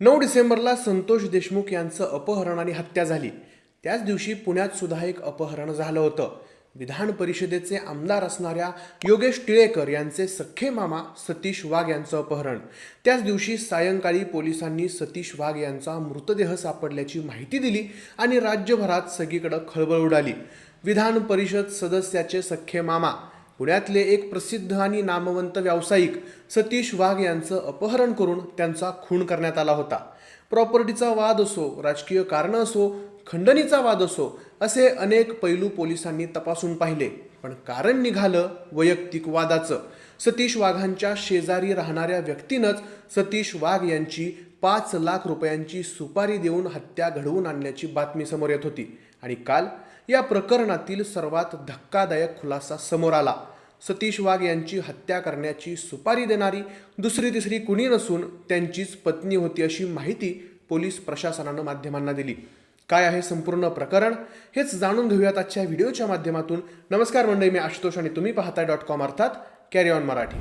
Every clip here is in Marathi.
नऊ डिसेंबरला संतोष देशमुख यांचं अपहरण आणि हत्या झाली. त्याच दिवशी पुण्यात सुद्धा एक अपहरण झालं होतं. विधान परिषदेचे आमदार असणाऱ्या योगेश टिळेकर यांचे सख्खे मामा सतीश वाघ यांचं अपहरण. त्याच दिवशी सायंकाळी पोलिसांनी सतीश वाघ यांचा मृतदेह सापडल्याची माहिती दिली आणि राज्यभरात सगळीकडं खळबळ उडाली. विधान परिषद सदस्याचे सख्खे मामा पुण्यातले एक प्रसिद्ध आणि नामवंत व्यावसायिक सतीश वाघ यांचं अपहरण करून त्यांचा खून करण्यात आला होता. प्रॉपर्टीचा वाद असो राजकीय कारणं असो खंडणीचा वाद असो असे अनेक पैलू पोलिसांनी तपासून पाहिले. पण कारण निघालं वैयक्तिक वादाचं. सतीश वाघांच्या शेजारी राहणाऱ्या व्यक्तीनंच सतीश वाघ यांची पाच लाख रुपयांची सुपारी देऊन हत्या घडवून आणल्याची बातमी समोर येत होती. आणि काल या प्रकरणातील सर्वात धक्कादायक खुलासा समोर आला. सतीश वाघ यांची हत्या करण्याची सुपारी देणारी दुसरी तिसरी कुणी नसून त्यांचीच पत्नी होती अशी माहिती पोलीस प्रशासनानं माध्यमांना दिली. काय आहे संपूर्ण प्रकरण? हेच जाणून घेऊयात आजच्या व्हिडिओच्या माध्यमातून. नमस्कार मंडळी मी आशुतोष आणि तुम्ही पाहताय डॉट कॉम अर्थात कॅरी ऑन मराठी.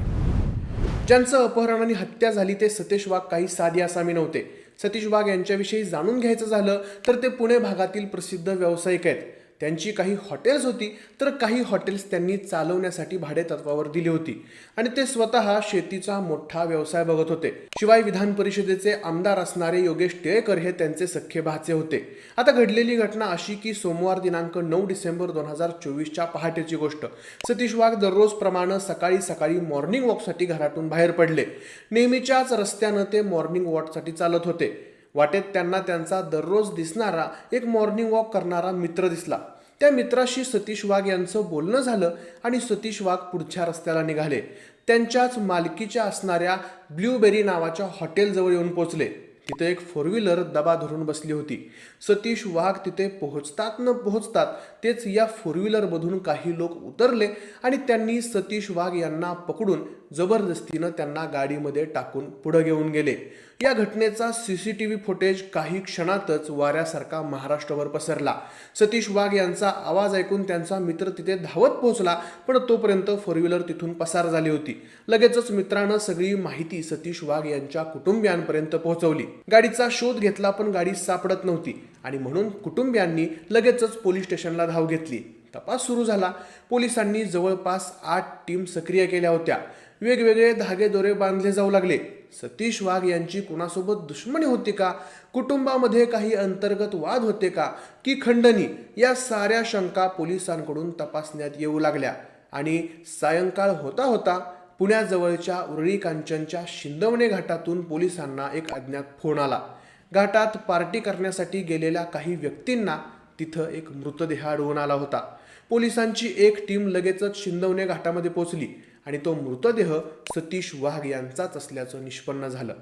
ज्यांचं अपहरण आणि हत्या झाली ते सतीश वाघ काही साधी आसामी नव्हते. सतीश वाघ यांच्याविषयी जाणून घ्यायचं झालं तर ते पुणे भागातील प्रसिद्ध व्यावसायिक आहेत. त्यांची काही हॉटेल्स होती तर काही हॉटेल्स त्यांनी चालवण्यासाठी भाडे तत्वावर दिली होती. आणि ते स्वतः शेतीचा मोठा व्यवसाय बघत होते. शिवाय विधान परिषदेचे आमदार असणारे योगेश टिळेकर हे त्यांचे सख्खे भाचे होते. आता घडलेली घटना अशी की सोमवार दिनांक नऊ डिसेंबर दोन हजार चोवीसच्या पहाटेची गोष्ट. सतीश वाघ दररोज प्रमाणे सकाळी सकाळी मॉर्निंग वॉकसाठी घरातून बाहेर पडले. नेहमीच्याच रस्त्यानं ते मॉर्निंग वॉकसाठी चालत होते. वाटेत त्यांना त्यांचा दररोज दिसणारा एक मॉर्निंग वॉक करणारा मित्र दिसला. त्या मित्राशी सतीश वाघ यांचं बोलणं झालं आणि सतीश वाघ पुढच्या रस्त्याला निघाले. त्यांच्याच मालकीच्या असणाऱ्या ब्ल्यूबेरी नावाच्या हॉटेलजवळ येऊन पोचले. तिथे एक फोर व्हीलर दबा धरून बसली होती. सतीश वाघ तिथे पोहोचतात न पोहोचतात तेच या फोर व्हीलरमधून काही लोक उतरले आणि त्यांनी सतीश वाघ यांना पकडून जबरदस्तीनं त्यांना गाडीमध्ये टाकून पुढे घेऊन गेले. या घटनेचा सीसीटीव्ही फुटेज काही क्षणातच वाऱ्यासारखा महाराष्ट्रावर पसरला. सतीश वाघ यांचा आवाज ऐकून त्यांचा मित्र तिथे धावत पोहोचला पण तोपर्यंत फोर व्हीलर तिथून पसार झाली होती. लगेचच मित्रानं सगळी माहिती सतीश वाघ यांच्या कुटुंबियांपर्यंत पोहोचवली. गाडीचा शोध घेतला पण गाडी सापडत नव्हती. आणि म्हणून कुटुंबियांनी लगेचच पोलीस स्टेशनला धाव घेतली. तपास सुरू झाला. पोलिसांनी जवळपास आठ टीम सक्रिय केल्या होत्या. वेगवेगळे धागेदोरे बांधले जाऊ लागले. सतीश वाघ यांची कुणासोबत दुश्मनी होती का? कुटुंबामध्ये काही अंतर्गत वाद होते का? की खंडणी? या साऱ्या शंका पोलिसांकडून तपासण्यात येऊ लागल्या. आणि सायंकाळ होता होता पुण्याजवळच्या उरळी कांचनच्या शिंदवणे घाटातून पोलिसांना एक अज्ञात फोन आला. घाटात पार्टी करण्यासाठी गेलेल्या काही व्यक्तींना तिथं एक मृतदेह आढळून आला होता. पोलिसांची एक टीम लगेचच शिंदवणे घाटामध्ये पोहोचली आणि तो मृतदेह सतीश वाघ यांचाच असल्याचं निष्पन्न झालं.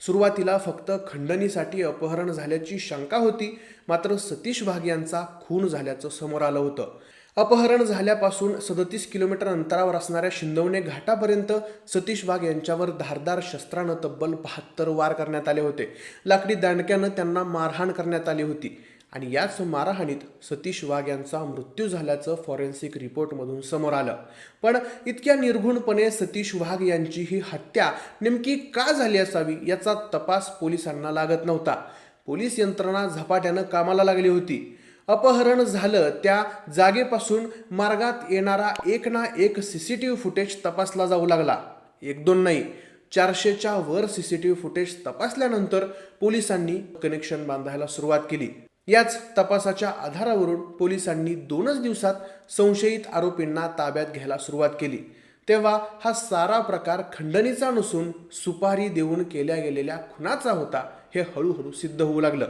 सुरुवातीला फक्त खंडणीसाठी अपहरण झाल्याची शंका होती मात्र सतीश वाघ यांचा खून झाल्याचं समोर आलं होतं. अपहरण झाल्यापासून सदतीस किलोमीटर अंतरावर असणाऱ्या शिंदवणे घाटापर्यंत सतीश वाघ यांच्यावर धारदार शस्त्रानं तब्बल बहात्तर वार करण्यात आले होते. लाकडी दांडक्यानं त्यांना मारहाण करण्यात आली होती आणि याच मारहाणीत सतीश वाघ यांचा मृत्यू झाल्याचं फॉरेन्सिक रिपोर्टमधून समोर आलं. पण इतक्या निर्घुणपणे सतीश वाघ यांची ही हत्या नेमकी का झाली असावी याचा तपास पोलिसांना लागत नव्हता. पोलीस यंत्रणा झपाट्यानं कामाला लागली होती. अपहरण झालं. त्या जागेपासून मार्गात येणारा एक ना एक C C T V footage तपासला जाऊ लागला. एक दोन नाही चारशेच्या वर C C T V footage तपासल्यानंतर पोलिसांनी कनेक्शन बांधायला सुरुवात केली. याच तपासाच्या आधारावरून पोलिसांनी दोनच दिवसात संशयित आरोपींना ताब्यात घ्यायला सुरुवात केली. तेव्हा हा सारा प्रकार खंडणीचा नसून सुपारी देऊन केल्या गेलेल्या खुनाचा होता हे हळूहळू सिद्ध होऊ लागलं.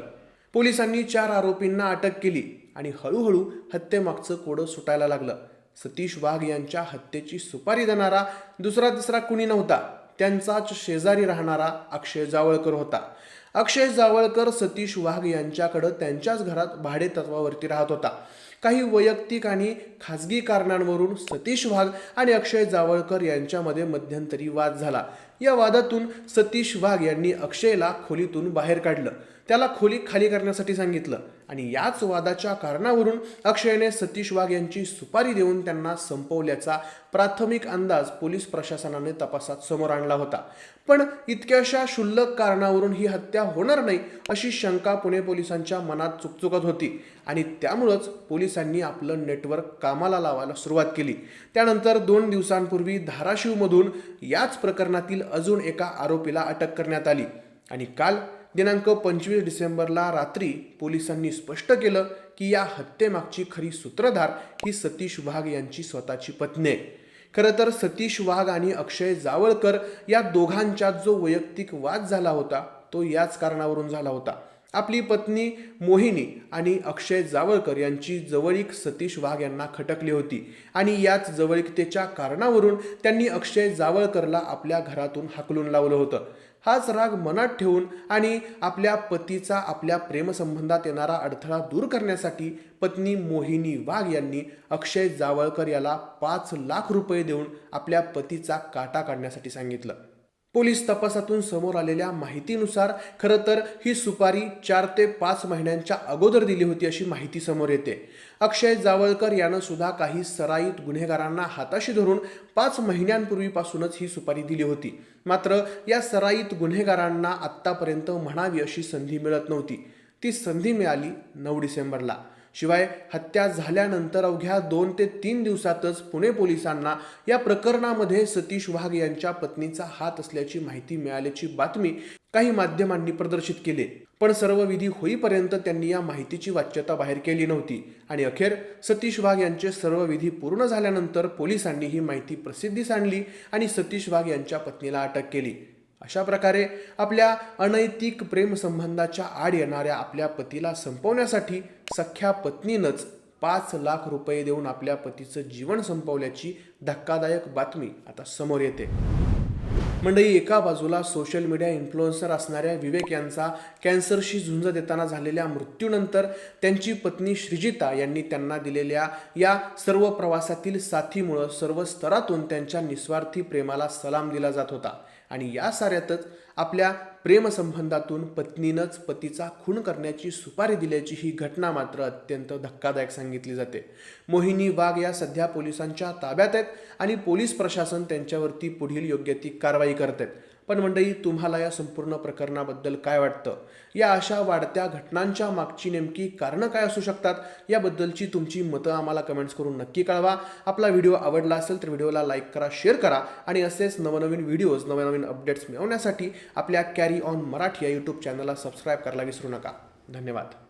पोलिसांनी चार आरोपींना अटक केली आणि हळूहळू हत्येमागचं कोडं सुटायला लागलं. सतीश वाघ यांच्या हत्येची सुपारी देणारा दुसरा तिसरा कुणी नव्हता त्यांचाच शेजारी राहणारा अक्षय जावळकर होता. अक्षय जावळकर सतीश वाघ यांच्याकडं त्यांच्याच घरात भाडे तत्वावरती राहत होता. काही वैयक्तिक आणि खाजगी कारणांवरून सतीश वाघ आणि अक्षय जावळकर यांच्यामध्ये मध्यंतरी वाद झाला. या वादातून सतीश वाघ यांनी अक्षयला खोलीतून बाहेर काढलं. त्याला खोली खाली करण्यासाठी सांगितलं आणि याच वादाच्या कारणावरून अक्षयने सतीश वाघ यांची सुपारी देऊन त्यांना संपवल्याचा प्राथमिक अंदाज पोलीस प्रशासनाने तपासात समोर आणला होता. पण इतक्याशा क्षुल्लक कारणावरून ही हत्या होणार नाही अशी शंका पुणे पोलिसांच्या मनात चुकचुकत होती आणि त्यामुळंच पोलिसांनी आपलं नेटवर्क कामाला लावायला सुरुवात केली. त्यानंतर दोन दिवसांपूर्वी धाराशिवमधून याच प्रकरणातील अजून एका आरोपीला अटक करण्यात आली. आणि काल दिनांक पंचवीस डिसेंबरला रात्री पोलिसांनी स्पष्ट केलं की या हत्येमागची खरी सूत्रधार ही सतीश वाघ यांची स्वतःची पत्नी आहे. खरं तर सतीश वाघ आणि अक्षय जावळकर या दोघांच्यात जो वैयक्तिक वाद झाला होता तो याच कारणावरून झाला होता. आपली पत्नी मोहिनी आणि अक्षय जावळकर यांची जवळीक सतीश वाघ यांना खटकली होती. आणि याच जवळीकतेच्या कारणावरून त्यांनी अक्षय जावळकरला आपल्या घरातून हाकलून लावलं होतं. हाच राग मनात ठेवून आणि आपल्या पतीचा आपल्या प्रेमसंबंधात येणारा अडथळा दूर करण्यासाठी पत्नी मोहिनी वाघ यांनी अक्षय जावळकर याला पाच लाख रुपये देऊन आपल्या पतीचा काटा काढण्यासाठी सांगितलं. पोलीस तपासातून समोर आलेल्या माहितीनुसार खरं तर ही सुपारी चार ते पाच महिन्यांच्या अगोदर दिली होती अशी माहिती समोर येते. अक्षय जावळकर यानं सुद्धा काही सराईत गुन्हेगारांना हाताशी धरून पाच महिन्यांपूर्वीपासूनच ही सुपारी दिली होती. मात्र या सराईत गुन्हेगारांना आत्तापर्यंत म्हणावी अशी संधी मिळत नव्हती. ती संधी मिळाली नऊ डिसेंबरला. शिवाय हत्या झाल्यानंतर अवघ्या दोन ते तीन दिवसातच पुणे पोलिसांना या प्रकरणामध्ये सतीश वाघ यांच्या पत्नीचा हात असल्याची माहिती मिळाल्याची बातमी काही माध्यमांनी प्रदर्शित केली. पण सर्व विधी होईपर्यंत त्यांनी या माहितीची वाच्यता बाहेर केली नव्हती. आणि अखेर सतीश वाघ यांचे सर्व विधी पूर्ण झाल्यानंतर पोलिसांनी ही माहिती प्रसिद्धीस आणली आणि सतीश वाघ यांच्या पत्नीला अटक केली. अशा प्रकारे आपल्या अनैतिक प्रेमसंबंधाच्या आड येणाऱ्या आपल्या पतीला संपवण्यासाठी सख्या पत्नीनंच पाच लाख रुपये देऊन आपल्या पतीचं जीवन संपवल्याची धक्कादायक बातमी आता समोर येते. मंडळी एका बाजूला सोशल मीडिया इन्फ्लुएन्सर असणाऱ्या विवेक यांचा कॅन्सरशी झुंज देताना झालेल्या मृत्यूनंतर त्यांची पत्नी श्रीजिता यांनी त्यांना दिलेल्या या सर्व प्रवासातील साथीमुळं सर्व स्तरातून त्यांच्या निस्वार्थी प्रेमाला सलाम दिला जात होता. आणि या साऱ्यातच आपल्या प्रेमसंबंधातून पत्नीनंच पतीचा खून करण्याची सुपारी दिल्याची ही घटना मात्र अत्यंत धक्कादायक सांगितली जाते. मोहिनी वाघ या सध्या पोलिसांच्या ताब्यात आहेत आणि पोलीस प्रशासन त्यांच्यावरती पुढील योग्य ती कारवाई करत. आहेत पण मंडळी तुम्हाला या संपूर्ण प्रकरणाबद्दल काय वाटतं? या अशा वाढत्या घटनांच्या मागची नेमकी कारणं काय असू शकतात? याबद्दलची तुमची मतं आम्हाला कमेंट्स करून नक्की कळवा. आपला व्हिडिओ आवडला असेल तर व्हिडिओला लाईक करा शेअर करा आणि असेच नवनवीन व्हिडिओज नवनवीन अपडेट्स मिळवण्यासाठी आपल्या कॅरी ऑन मराठी या यूट्यूब चॅनलला सबस्क्राईब करायला विसरू नका. धन्यवाद.